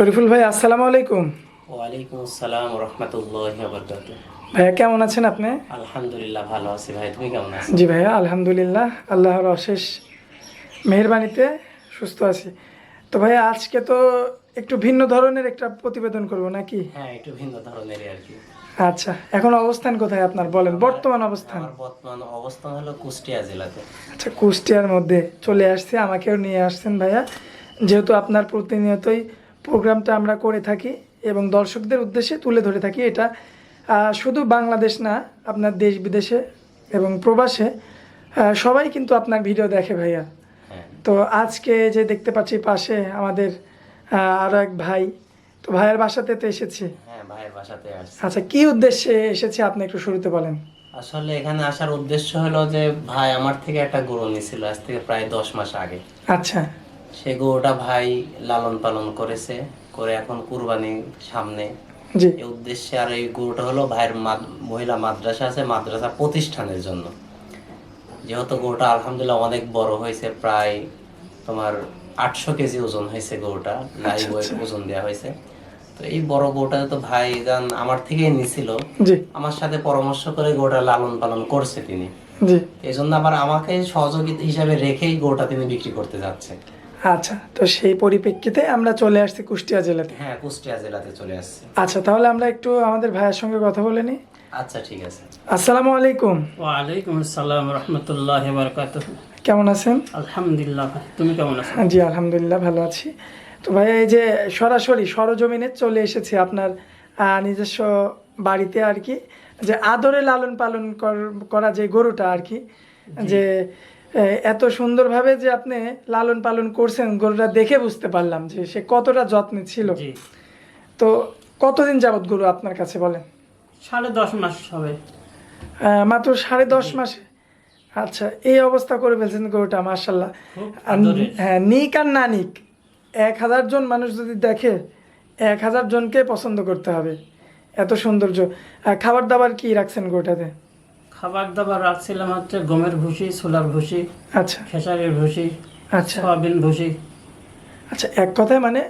শরীফুল ভাই আসসালামু আলাইকুম। ওয়ালাইকুম আসসালাম রহমতুল্লাহ ভাইয়া কেমন আছেন আপনি? আলহামদুলিল্লাহ ভালো আছি ভাই তুমি কেমন আছো জি ভাইয়া আলহামদুলিল্লাহ আল্লাহর অশেষ মেহরবানিতে সুস্থ আছি। তো ভাইয়া আজকে তো একটু ভিন্ন ধরনের একটা প্রতিবেদন করব নাকি? হ্যাঁ একটু ভিন্ন ধরনেরই আর কি। আচ্ছা এখন অবস্থান কোথায় আপনার বলেন বর্তমান অবস্থান? বর্তমান অবস্থান হলো কুষ্টিয়া জেলাতে। আচ্ছা কুষ্টিয়ার মধ্যে চলে আসছে আমাকেও নিয়ে আসছেন ভাইয়া। যেহেতু আপনার প্রতিনিয়তই প্রোগ্রামটা আমরা করে থাকি এবং দর্শকদের উদ্দেশ্যে তুলে ধরে থাকি এটা। শুধু বাংলাদেশ না আপনার দেশ বিদেশে এবং প্রবাসে সবাই কিন্তু আপনার ভিডিও দেখে ভাইয়া। তো আজকে যে দেখতে পাচ্ছি পাশে আমাদের আরও এক ভাই তো ভাইয়ের বাসাতে তো এসেছি। হ্যাঁ আচ্ছা কি উদ্দেশ্যে এসেছে আপনি একটু শুরুতে বলেন। আসলে এখানে আসার উদ্দেশ্য হলো যে ভাই আমার থেকে একটা গরু নিছিল আজ থেকে প্রায় দশ মাস আগে। আচ্ছা। সে গরুটা ভাই লালন পালন করেছে করে এখন কুরবানি সামনে। এই উদ্দেশ্যে আর এই গরুটা হলো ভাইয়ের মহিলা মাদ্রাসা আছে মাদ্রাসা প্রতিষ্ঠানের জন্য। যেহেতু গরুটা আলহামদুলিল্লাহ অনেক বড় হয়েছে প্রায় তোমার আটশো কেজি ওজন হয়েছে গরুটা লাইভ ওয়েট ওজন দেওয়া হয়েছে। তো এই বড় গরুটা তো ভাই যান আমার থেকেই নিছিল। আমার সাথে পরামর্শ করে গরুটা লালন পালন করছে তিনি। এই জন্য আবার আমাকে সহযোগিতা হিসাবে রেখেই গরুটা তিনি বিক্রি করতে যাচ্ছে। আচ্ছা তো সেই পরিপ্রেক্ষিতে আমরা চলে আসছি কুষ্টিয়া জেলাতে। হ্যাঁ কুষ্টিয়া জেলাতে চলে আসছি। আচ্ছা তাহলে আমরা একটু আমাদের ভাইয়ের সঙ্গে কথা বলে নিই। আচ্ছা ঠিক আছে। আসসালামু আলাইকুম। ওয়া আলাইকুম আসসালাম রহমতুল্লাহ বারকাত কেমন আছেন? আলহামদুলিল্লাহ তুমি কেমন আছো? জি আলহামদুলিল্লাহ ভালো আছি। তো ভাই এই যে সরাসরি সরজমিনে চলে এসেছি আপনার নিজস্ব বাড়িতে আর কি। যে আদরে লালন পালন কর- করা যে গরুটা আর কি যে এত সুন্দরভাবে যে আপনি লালন পালন করছেন গরুটা দেখে বুঝতে পারলাম যে সে কতটা যত্নে ছিল। তো কতদিন যাবত গরু আপনার কাছে বলেন? সাড়ে দশ মাস হবে। মাত্র সাড়ে দশ মাসে? আচ্ছা এই অবস্থা করে ফেলছেন গরুটা মার্শাল্লাহ হ্যাঁ নিক আর না নিক এক হাজার জন মানুষ যদি দেখে এক হাজার জনকে পছন্দ করতে হবে। এত সৌন্দর্য। খাবার দাবার কি রাখছেন গরুটাতে? খাবার দাবার রাখছিলাম হচ্ছে গমের ভুসি ছোলার ভুসি আচ্ছা। খেসারির ভুসি আচ্ছা। সয়াবিন ভুসি। আচ্ছা এক কথায় মানে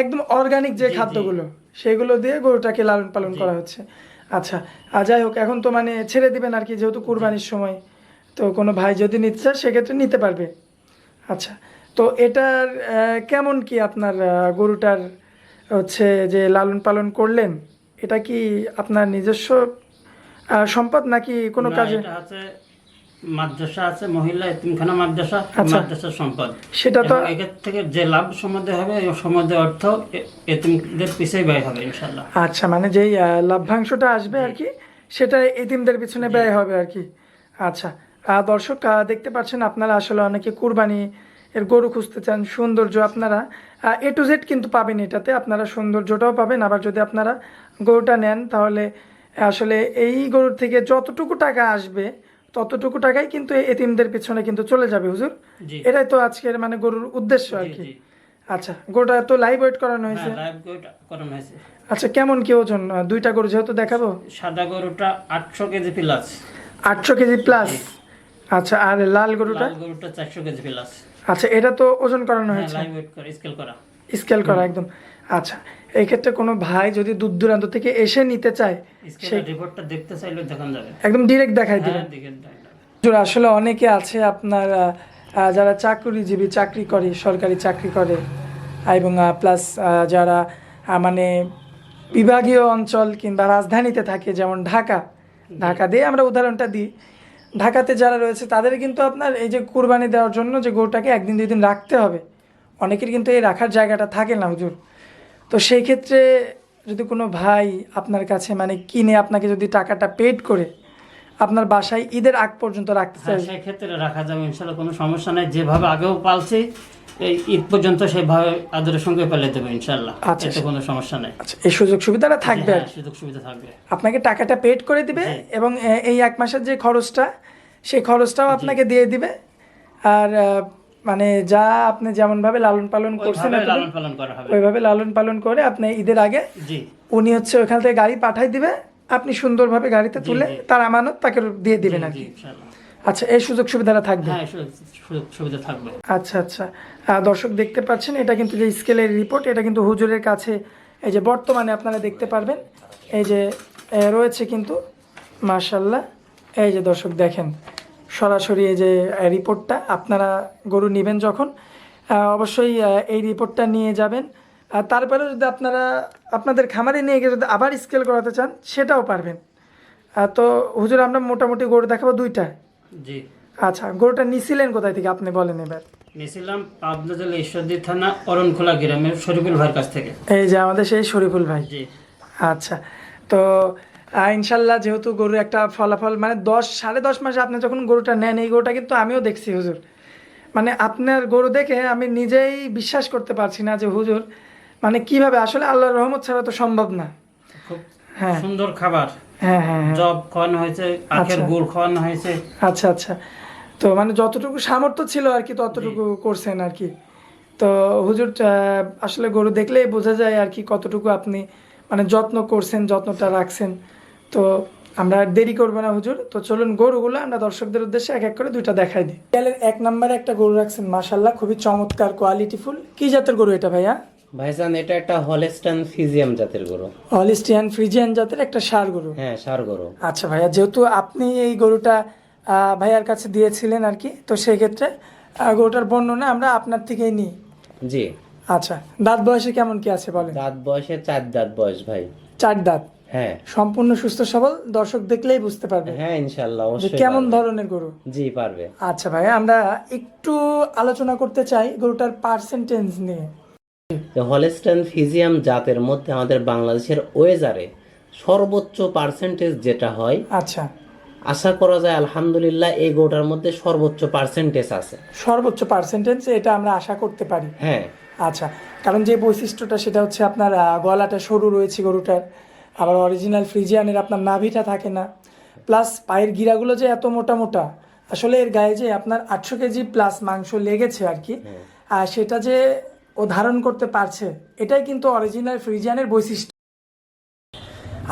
একদম অর্গানিক যে। খাদ্যগুলো সেগুলো দিয়ে গরুটাকে লালন পালন করা হচ্ছে। আচ্ছা আর যাই হোক এখন তো মানে ছেড়ে দিবেন আর কি যেহেতু কুরবানির সময়। তো কোনো ভাই যদি নিতে চায় সেক্ষেত্রে নিতে পারবে। আচ্ছা তো এটার কেমন কি আপনার গরুটার হচ্ছে যে লালন পালন করলেন? এটা কি আপনার নিজস্ব সম্পদ নাকি কোনো কাজে? এটা মাদ্রাসা আছে মহিলা এতিমখানা মাদ্রাসা আচ্ছা। মাদ্রাসার সম্পদ। সেটা তো এখান থেকে যে লাভ সম্বন্ধে হবে এই সম্বন্ধে অর্থ এতিমদের পিছিয়ে ব্যয় হবে ইনশাল্লাহ আচ্ছা মানে যেই লভ্যাংশটা আসবে আর কি সেটা এতিমদের পিছনে ব্যয় হবে আর কি আচ্ছা দর্শক দেখতে পাচ্ছেন আপনারা আসলে অনেকে কুরবানি এর গরু খুঁজতে চান সৌন্দর্য আপনারা এ টু জেড কিন্তু পাবেন এটাতে আপনারা সৌন্দর্যটাও পাবেন। আবার যদি আপনারা গরুটা নেন তাহলে আসলে এই গরুর থেকে যতটুকু টাকা আসবে ততটুকু টাকাই কিন্তু এতিমদের পিছনে কিন্তু চলে যাবে হুজুর। এটাই তো আজকের মানে গরুর উদ্দেশ্য আর কি। আচ্ছা গরুটা তো লাইভ ওয়েট করানো হয়েছে। হ্যাঁ করানো হয়েছে। আচ্ছা কেমন কি ওজন? দুইটা গরু যেহেতু দেখাবো। সাদা গরুটা আটশো কেজি প্লাস আটশো কেজি প্লাস আচ্ছা আর লাল গরুটা? গরুটা চারশো কেজি প্লাস আচ্ছা এটা তো ওজন করানো হ্যাঁ হয়েছে। লাইভ ওয়েট করে স্কেল করা। স্কেল করা একদম। আচ্ছা এই ক্ষেত্রে কোনো ভাই যদি দূর দূরান্ত থেকে এসে নিতে চায় স্কেলের রিপোর্টটা দেখতে চাইলে দেখান যাবে। একদম ডিরেক্ট দেখাই দিবেন আসলে অনেকে আছে আপনার যারা চাকরিজীবী চাকরি করে সরকারি চাকরি করে এবং প্লাস যারা মানে বিভাগীয় অঞ্চল কিংবা রাজধানীতে থাকে যেমন ঢাকা। ঢাকা দিয়ে আমরা উদাহরণটা দিই। ঢাকাতে যারা রয়েছে তাদের কিন্তু আপনার এই যে কুরবানি দেওয়ার জন্য যে গরুটাকে একদিন দুই দিন রাখতে হবে। অনেকের কিন্তু এই রাখার জায়গাটা থাকে না হুজুর। তো সেই ক্ষেত্রে যদি কোনো ভাই আপনার কাছে মানে কিনে আপনাকে যদি টাকাটা পেড করে আপনার বাসায় ঈদের আগ পর্যন্ত রাখতে হ্যাঁ চাই সেই ক্ষেত্রে রাখা যাবে ইনশাল্লাহ কোনো সমস্যা নেই। যেভাবে আগেও পালছি এই ঈদ পর্যন্ত সেভাবে আদরের সঙ্গে পালিয়ে দেবে ইনশাল্লাহ আচ্ছা, এতে কোনো সমস্যা নেই। আচ্ছা এই সুযোগ সুবিধাটা থাকবে হ্যাঁ, সুযোগ সুবিধা থাকবে। আপনাকে টাকাটা পেড করে দিবে এবং এই এক মাসের যে খরচটা সেই খরচটাও আপনাকে দিয়ে দিবে। আর মানে যা আপনি যেমনভাবে লালন পালন করছেন ওইভাবে লালন পালন করা আপনি ঈদের আগে উনি হচ্ছে ওইখান থেকে গাড়ি পাঠাই দিবে আপনি সুন্দরভাবে গাড়িতে তুলে তার আমানত তাকে দিয়ে দিবেন আর কি। আচ্ছা এই সুযোগ সুবিধাটা থাকবে? হ্যাঁ সুযোগ সুযোগ সুবিধা থাকবে। আচ্ছা আচ্ছা। দর্শক দেখতে পাচ্ছেন এটা কিন্তু যে স্কেলের রিপোর্ট এটা কিন্তু হুজুরের কাছে এই যে বর্তমানে আপনারা দেখতে পারবেন এই যে রয়েছে কিন্তু মাশাল্লাহ এই যে দর্শক দেখেন সরাসরি এই যে রিপোর্টটা আপনারা গরু নেবেন যখন অবশ্যই এই রিপোর্টটা নিয়ে যাবেন। আর তারপরে যদি আপনারা আপনাদের খামারে নিয়ে গিয়ে যদি আবার স্কেল করাতে চান সেটাও পারবেন। তো হুজুর আমরা মোটামুটি গরু দেখাবো দুইটা। জি। আচ্ছা গরুটা নিছিলেন কোথায় থেকে? আপনি বলেন এবার। নিয়েছিলাম পাবনা জেলা ঈশ্বরদী থানা অরণখোলা গ্রামের শরীফুল ভাইয়ের কাছ থেকে। এই যে আমাদের সেই শরীফুল ভাই। জি। আচ্ছা তো ইনশাল্লাহ যেহেতু গরুর একটা ফলাফল মানে দশ সাড়ে দশ মাসে আপনি যখন গরুটা নেন এই গরুটা কিন্তু আমিও দেখছি হুজুর। মানে আপনার গরু দেখে আমি নিজেই বিশ্বাস করতে পারছি না যে হুজুর মানে কীভাবে? আসলে আল্লাহর রহমত ছাড়া তো সম্ভব না। খুব হ্যাঁ। সুন্দর খাবার। হ্যাঁ হ্যাঁ হ্যাঁ। জব খাওয়ানো হয়েছে আখের আচ্ছা। গুড় খাওয়ানো হয়েছে। আচ্ছা আচ্ছা। তো মানে যতটুকু সামর্থ্য ছিল আর কি ততটুকু করছেন আর কি। তো হুজুর আসলে গরু দেখলেই বোঝা যায় আর কি কতটুকু আপনি মানে যত্ন করছেন যত্নটা রাখছেন। তো আমরা আর দেরি করব না হুজুর। তো চলুন গরুগুলো আমরা দর্শকদের উদ্দেশ্যে এক এক করে দুইটা দেখাই দিই। গেলের এক নম্বরে একটা গরু রাখছেন মাশাল্লাহ খুবই চমৎকার কোয়ালিটিফুল কি জাতের গরু এটা ভাইয়া? ভাইজান এটা একটা হলেস্টান ফিজিয়াম জাতের গরু। হলিস্টিয়ান ফ্রিজিয়ান জাতের একটা সার গরু। হ্যাঁ সার গরু। আচ্ছা ভাইয়া যেহেতু আপনি এই গরুটা ভাইয়ার কাছে দিয়েছিলেন আর কি তো সেই ক্ষেত্রে গরুটার বর্ণনা আমরা আপনার থেকেই নিই। জি। আচ্ছা দাঁত বয়সে কেমন কি আছে বলেন? দাঁত বয়সে চার দাঁত বয়স ভাই। চার দাঁত? হ্যাঁ। সম্পূর্ণ সুস্থ সবল? দর্শক দেখলেই বুঝতে পারবে। হ্যাঁ ইনশাল্লাহ অবশ্যই কেমন ধরনের গরু? জি পারবে। আচ্ছা ভাইয়া আমরা একটু আলোচনা করতে চাই গরুটার পার্সেন্টেজ নিয়ে। তো হলেস্টান ফিজিয়াম জাতের মধ্যে আমাদের বাংলাদেশের ওয়েজারে সর্বোচ্চ পার্সেন্টেজ যেটা হয় আচ্ছা। আশা করা যায় আলহামদুলিল্লাহ এই গরুটার মধ্যে সর্বোচ্চ পার্সেন্টেজ আছে। সর্বোচ্চ পার্সেন্টেজ এটা আমরা আশা করতে পারি। হ্যাঁ। আচ্ছা কারণ যে বৈশিষ্ট্যটা সেটা হচ্ছে আপনার গলাটা সরু রয়েছে গরুটার আবার অরিজিনাল ফ্রিজিয়ানের আপনার নাভিটা থাকে না প্লাস পায়ের গিরাগুলো যে এত মোটা মোটা আসলে এর গায়ে যে আপনার আটশো কেজি প্লাস মাংস লেগেছে আর কি আর সেটা যে ও ধারণ করতে পারছে এটাই কিন্তু অরিজিনাল ফ্রিজিয়ানের বৈশিষ্ট্য।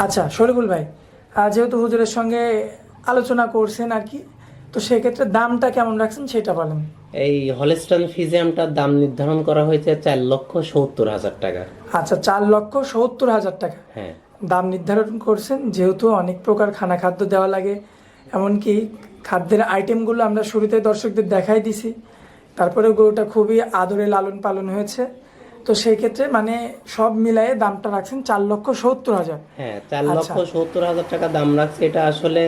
আচ্ছা শরীফুল ভাই যেহেতু হুজুরের সঙ্গে আলোচনা করছেন আর কি তো সেক্ষেত্রে দামটা কেমন রাখছেন সেটা বলেন। এই হলেস্টান ফিজিয়ামটার দাম নির্ধারণ করা হয়েছে চার লক্ষ সত্তর হাজার টাকা। আচ্ছা চার লক্ষ সত্তর হাজার টাকা। হ্যাঁ। দাম নির্ধারণ করছেন যেহেতু অনেক প্রকার খানা খাদ্য দেওয়া লাগে এমনকি খাদ্যের আইটেমগুলো আমরা শুরুতে দর্শকদের দেখাই দিছি তারপরে গরুটা খুবই আদরে লালন পালন হয়েছে। তো সেই ক্ষেত্রে মানে সব মিলায়ে দামটা রাখছেন চার লক্ষ সত্তর হাজার। হ্যাঁ চার আচ্ছা। লক্ষ সত্তর হাজার টাকা দাম রাখছে এটা আসলে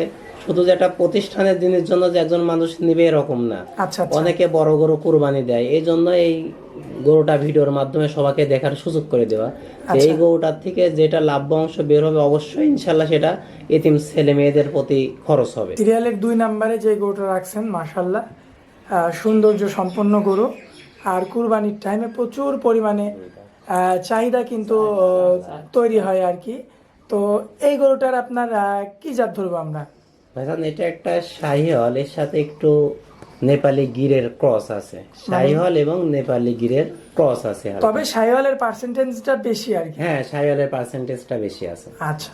শুধু যে একটা প্রতিষ্ঠানের দিনের জন্য যে একজন মানুষ নিবে এরকম না। আচ্ছা আচ্ছা। অনেকে বড় গরু কুরবানি দেয় এই জন্য এই গরুটা ভিডিওর মাধ্যমে সবাইকে দেখার সুযোগ করে দেওয়া। আচ্ছা। এই গরুটার থেকে যেটা লাভ্য অংশ বের হবে অবশ্যই ইনশাল্লাহ সেটা এতিম ছেলে মেয়েদের প্রতি খরচ হবে। সিরিয়ালের দুই নাম্বারে যে গরুটা রাখছেন মাসাল্লাহ সৌন্দর্য সম্পন্ন গরু। আর কুরবানির টাইমে প্রচুর পরিমাণে চাহিদা কিন্তু তৈরি হয় আর কি। তো এই গরুটার আপনার কি জাত ধরবো আমরা? ভাইজান এটা একটা শাহিহল এর সাথে একটু নেপালি গিরের ক্রস আছে। শাহিহল এবং নেপালি গিরের ক্রস আছে তবে শাহি হলের পার্সেন্টেজটা বেশি আর কি। হ্যাঁ শাহিহলের পার্সেন্টেজটা বেশি আছে। আচ্ছা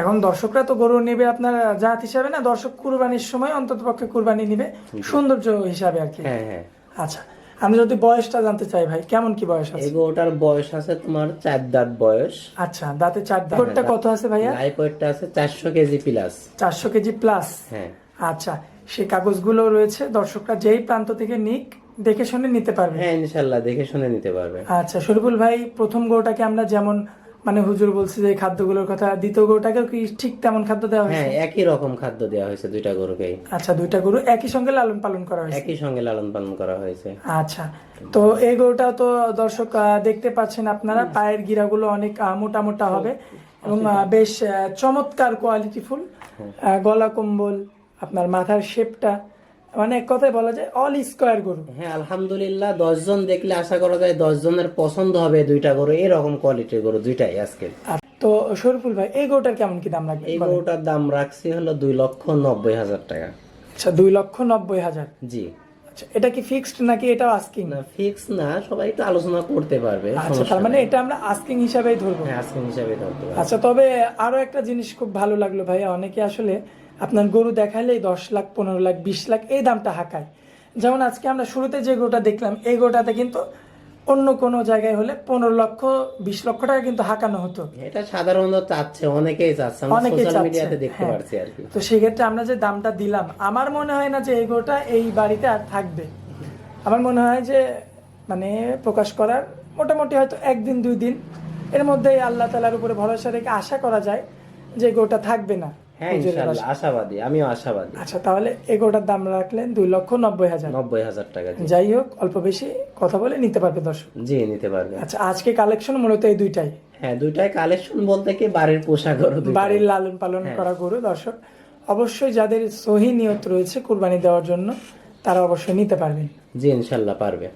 এখন দর্শকরা তো গরু নেবে আপনার জাত হিসাবে না দর্শক কুরবানির সময় অন্তত পক্ষে কুরবানি নিবে। সৌন্দর্য হিসাবে আর কি। হ্যাঁ হ্যাঁ। আচ্ছা আমি যদি বয়সটা জানতে চাই ভাই কেমন কি বয়স আছে? ওটার বয়স আছে তোমার চার দাঁত বয়স। আচ্ছা দাঁতে চার দাঁত। গরুটা কত আছে ভাইয়া? লাইফ ওয়েটটা আছে চারশো কেজি প্লাস চারশো কেজি প্লাস হ্যাঁ। আচ্ছা সেই কাগজগুলো রয়েছে দর্শকরা যেই প্রান্ত থেকে নিক দেখে শুনে নিতে পারবে। হ্যাঁ ইনশাআল্লাহ দেখে শুনে নিতে পারবে। আচ্ছা শরীফুল ভাই প্রথম গোটাকে আমরা যেমন মানে হুজুর বলছে যে খাদ্যগুলোর কথা দ্বিতীয় গরুটাকেও কি ঠিক তেমন খাদ্য দেওয়া হয়েছে? হ্যাঁ একই রকম খাদ্য দেওয়া হয়েছে দুইটা গরুকেই। আচ্ছা দুইটা গরু একই সঙ্গে লালন পালন করা হয়েছে? একই সঙ্গে লালন পালন করা হয়েছে। আচ্ছা তো এই গরুটাও তো দর্শক দেখতে পাচ্ছেন আপনারা পায়ের গিরাগুলো অনেক মোটা মোটা হবে এবং বেশ চমৎকার কোয়ালিটিফুল গলা কম্বল আপনার মাথার শেপটা মানে এক কথায় বলা যায় অল স্কোয়ার গরু। হ্যাঁ আলহামদুলিল্লাহ দশজন দেখলে আশা করা যায় দশ জনের পছন্দ হবে দুইটা গরু এরকম কোয়ালিটির গরু দুইটাই আজকে। তো শরীফুল ভাই এই গরুটার কেমন কি দাম লাগবে এই গরুটার দাম রাখছি হলো দুই লক্ষ নব্বই হাজার টাকা। আচ্ছা দুই লক্ষ নব্বই হাজার? জি। আচ্ছা এটা কি ফিক্সড নাকি এটাও আস্কিং না ফিক্স না সবাই একটু আলোচনা করতে পারবে আচ্ছা তার মানে এটা আমরা আস্কিং হিসাবেই ধরবো। হ্যাঁ আজকে হিসাবে ধরতে আচ্ছা তবে আরও একটা জিনিস খুব ভালো লাগল ভাই অনেকে আসলে আপনার গরু দেখালে দশ লাখ পনেরো লাখ বিশ লাখ এই দামটা হাঁকায়। যেমন আজকে আমরা শুরুতে যে গরুটা দেখলাম এই গরুটাতে কিন্তু অন্য কোনো জায়গায় হলে পনেরো লক্ষ বিশ লক্ষ টাকা কিন্তু হাঁকানো হতো। এটা সাধারণত চাচ্ছে অনেকেই চাচ্ছে অনেকেই চাচ্ছে, মিডিয়াতে দেখতে হ্যাঁ। পারছি আর কি। তো সেক্ষেত্রে আমরা যে দামটা দিলাম আমার মনে হয় না যে এই গরুটা এই বাড়িতে আর থাকবে। আমার মনে হয় যে মানে প্রকাশ করার মোটামুটি হয়তো একদিন দুই দিন এর মধ্যেই আল্লাহ তালার উপরে ভরসা রেখে আশা করা যায় যে গোটা থাকবে না। হ্যাঁ আশাবাদী আমিও আশাবাদী। আচ্ছা তাহলে এই গরুটার দাম রাখলেন দুই লক্ষ নব্বই হাজার। নব্বই হাজার টাকা যাই হোক অল্প বেশি কথা বলে নিতে পারবে দর্শক। জি নিতে পারবে। আচ্ছা আজকে কালেকশন মূলত এই দুইটাই? হ্যাঁ দুইটাই কালেকশন বলতে কি বাড়ির পোশাক গরু বাড়ির লালন পালন হ্যাঁ। করা গরু দর্শক। অবশ্যই যাদের সহি নিয়ত রয়েছে কুরবানি দেওয়ার জন্য তারা অবশ্যই নিতে পারবেন। জি ইনশাল্লাহ পারবে।